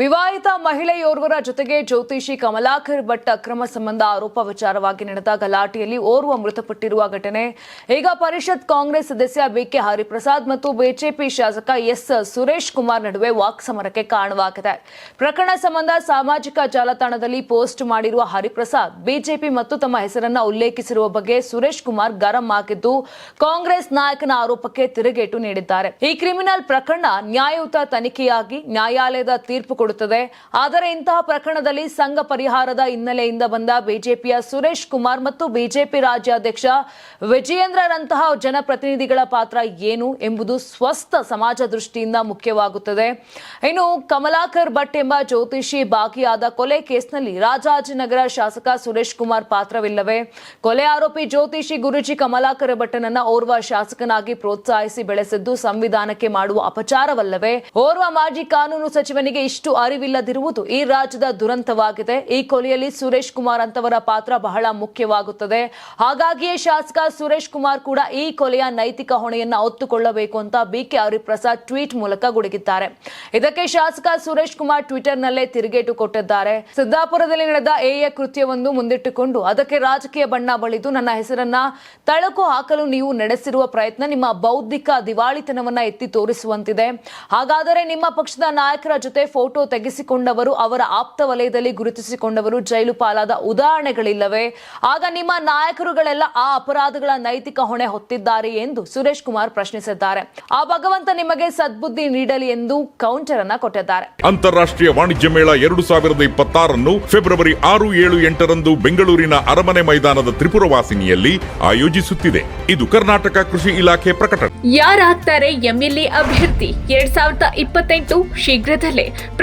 ವಿವಾಹಿತ ಮಹಿಳೆಯೋರ್ವರ ಜೊತೆಗೆ ಜ್ಯೋತಿಷಿ ಕಮಲಾಕರ್ ಭಟ್ ಅಕ್ರಮ ಸಂಬಂಧ ಆರೋಪ ವಿಚಾರವಾಗಿ ನಡೆದ ಗಲಾಟೆಯಲ್ಲಿ ಓರ್ವ ಮೃತಪಟ್ಟಿರುವ ಘಟನೆ. ಈಗ ಪರಿಷತ್ ಕಾಂಗ್ರೆಸ್ ಸದಸ್ಯ ಬಿಕೆ ಹರಿಪ್ರಸಾದ್ ಮತ್ತು ಬಿಜೆಪಿ ಶಾಸಕ ಎಸ್ ಸುರೇಶ್ ಕುಮಾರ್ ನಡುವೆ ವಾಕ್ಸಮರಕ್ಕೆ ಕಾರಣವಾಗಿದೆ. ಪ್ರಕರಣ ಸಂಬಂಧ ಸಾಮಾಜಿಕ ಜಾಲತಾಣದಲ್ಲಿ ಪೋಸ್ಟ್ ಮಾಡಿರುವ ಹರಿಪ್ರಸಾದ್, ಬಿಜೆಪಿ ಮತ್ತು ತಮ್ಮ ಹೆಸರನ್ನ ಉಲ್ಲೇಖಿಸಿರುವ ಬಗ್ಗೆ ಸುರೇಶ್ ಕುಮಾರ್ ಗರಂ ಆಗಿದ್ದು, ಕಾಂಗ್ರೆಸ್ ನಾಯಕನ ಆರೋಪಕ್ಕೆ ತಿರುಗೇಟು ನೀಡಿದ್ದಾರೆ. ಈ ಕ್ರಿಮಿನಲ್ ಪ್ರಕರಣ ನ್ಯಾಯಯುತ ತನಿಖೆಯಾಗಿ ನ್ಯಾಯಾಲಯದ ತೀರ್ಪು ಕೊಡುತ್ತದೆ. ಆದರೆ ಇಂತಹ ಪ್ರಕರಣದಲ್ಲಿ ಸಂಘ ಪರಿಹಾರದ ಹಿನ್ನೆಲೆಯಿಂದ ಬಂದ ಬಿಜೆಪಿಯ ಸುರೇಶ್ ಕುಮಾರ್ ಮತ್ತು ಬಿಜೆಪಿ ರಾಜ್ಯಾಧ್ಯಕ್ಷ ವಿಜಯೇಂದ್ರರಂತಹ ಜನಪ್ರತಿನಿಧಿಗಳ ಪಾತ್ರ ಏನು ಎಂಬುದು ಸ್ವಸ್ಥ ಸಮಾಜ ದೃಷ್ಟಿಯಿಂದ ಮುಖ್ಯವಾಗುತ್ತದೆ. ಇನ್ನು ಕಮಲಾಕರ್ ಭಟ್ ಎಂಬ ಜ್ಯೋತಿಷಿ ಭಾಗಿಯಾದ ಕೊಲೆ ಕೇಸ್ನಲ್ಲಿ ರಾಜಾಜಿನಗರ ಶಾಸಕ ಸುರೇಶ್ ಕುಮಾರ್ ಪಾತ್ರವಿಲ್ಲವೇ? ಕೊಲೆ ಆರೋಪಿ ಜ್ಯೋತಿಷಿ ಗುರುಜಿ ಕಮಲಾಕರ ಭಟ್ಟನನ್ನ ಓರ್ವ ಶಾಸಕನಾಗಿ ಪ್ರೋತ್ಸಾಹಿಸಿ ಬೆಳೆಸಿದ್ದು ಸಂವಿಧಾನಕ್ಕೆ ಮಾಡುವ ಅಪಚಾರವಲ್ಲವೇ? ಓರ್ವ ಮಾಜಿ ಕಾನೂನು ಸಚಿವನಿಗೆ ಇಷ್ಟು ಅರಿವಿಲ್ಲದಿರುವುದು ಈ ರಾಜ್ಯದ ದುರಂತವಾಗಿದೆ. ಈ ಕೊಲೆಯಲ್ಲಿ ಸುರೇಶ್ ಕುಮಾರ್ ಅಂತವರ ಪಾತ್ರ ಬಹಳ ಮುಖ್ಯವಾಗುತ್ತದೆ. ಹಾಗಾಗಿಯೇ ಶಾಸಕ ಸುರೇಶ್ ಕುಮಾರ್ ಕೂಡ ಈ ಕೊಲೆಯ ನೈತಿಕ ಹೊಣೆಯನ್ನ ಹೊತ್ತುಕೊಳ್ಳಬೇಕು ಅಂತ ಬಿಕೆ ಹರಿಪ್ರಸಾದ್ ಟ್ವೀಟ್ ಮೂಲಕ ಗುಡುಗಿದ್ದಾರೆ. ಇದಕ್ಕೆ ಶಾಸಕ ಸುರೇಶ್ ಕುಮಾರ್ ಟ್ವಿಟರ್ನಲ್ಲೇ ತಿರುಗೇಟು ಕೊಟ್ಟಿದ್ದಾರೆ. ಸಿದ್ದಾಪುರದಲ್ಲಿ ನಡೆದ ಎಎ ಕೃತ್ಯವೊಂದು ಮುಂದಿಟ್ಟುಕೊಂಡು ಅದಕ್ಕೆ ರಾಜಕೀಯ ಬಣ್ಣ ಬಳಿದು ನನ್ನ ಹೆಸರನ್ನ ತಳಕು ಹಾಕಲು ನೀವು ನಡೆಸಿರುವ ಪ್ರಯತ್ನ ನಿಮ್ಮ ಬೌದ್ಧಿಕ ದಿವಾಳಿತನವನ್ನ ಎತ್ತಿ ತೋರಿಸುವಂತಿದೆ. ಹಾಗಾದರೆ ನಿಮ್ಮ ಪಕ್ಷದ ನಾಯಕರ ಜೊತೆ ಫೋಟೋ ತೆಗೆಸಿಕೊಂಡವರು ಅವರ ಆಪ್ತ ವಲಯದಲ್ಲಿ ಗುರುತಿಸಿಕೊಂಡವರು ಜೈಲು ಪಾಲಾದ ಉದಾಹರಣೆಗಳಿಲ್ಲವೇ? ಆಗ ನಿಮ್ಮ ನಾಯಕರುಗಳೆಲ್ಲ ಆ ಅಪರಾಧಗಳ ನೈತಿಕ ಹೊಣೆ ಹೊತ್ತಿದ್ದಾರೆ ಎಂದು ಸುರೇಶ್ ಕುಮಾರ್ ಪ್ರಶ್ನಿಸಿದ್ದಾರೆ. ಆ ಭಗವಂತ ನಿಮಗೆ ಸದ್ಬುದ್ಧಿ ನೀಡಲಿ ಎಂದು ಕೌಂಟರ್ ಅನ್ನ ಕೊಟ್ಟಿದ್ದಾರೆ. ಅಂತಾರಾಷ್ಟ್ರೀಯ ವಾಣಿಜ್ಯ ಮೇಳ ಎರಡು ಸಾವಿರದ ಇಪ್ಪತ್ತಾರನ್ನು ಫೆಬ್ರವರಿ ಆರು ಏಳು ಎಂಟರಂದು ಬೆಂಗಳೂರಿನ ಅರಮನೆ ಮೈದಾನದ ತ್ರಿಪುರವಾಸಿನಿಯಲ್ಲಿ ಆಯೋಜಿಸುತ್ತಿದೆ. ಇದು ಕರ್ನಾಟಕ ಕೃಷಿ ಇಲಾಖೆ ಪ್ರಕಟಣೆ. ಯಾರಾಗ್ತಾರೆ ಎಂಎಲ್ಎ ಅಭ್ಯರ್ಥಿ? ಎರಡ್ ಸಾವಿರದ ಇಪ್ಪತ್ತೆಂಟು ಶೀಘ್ರದಲ್ಲೇ